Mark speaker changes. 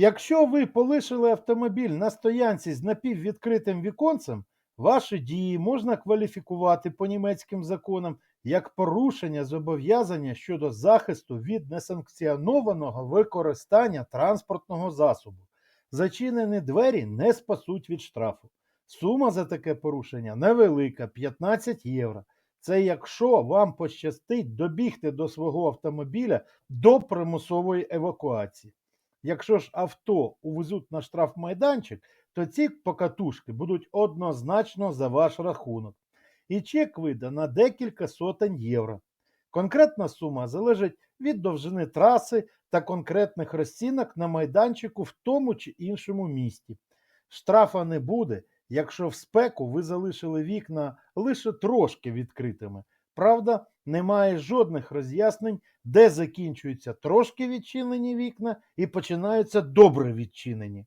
Speaker 1: Якщо ви полишили автомобіль на стоянці з напіввідкритим віконцем, ваші дії можна кваліфікувати по німецьким законам як порушення зобов'язання щодо захисту від несанкціонованого використання транспортного засобу. Зачинені двері не спасуть від штрафу. Сума за таке порушення невелика 15 євро. Це якщо вам пощастить добігти до свого автомобіля до примусової евакуації. Якщо ж авто увезуть на штрафмайданчик, то ці покатушки будуть однозначно за ваш рахунок. І чек вийде на декілька сотень євро. Конкретна сума залежить від довжини траси та конкретних розцінок на майданчику в тому чи іншому місті. Штрафа не буде, якщо в спеку ви залишили вікна лише трошки відкритими. Правда, немає жодних роз'яснень, де закінчуються трошки відчинені вікна і починаються добре відчинені.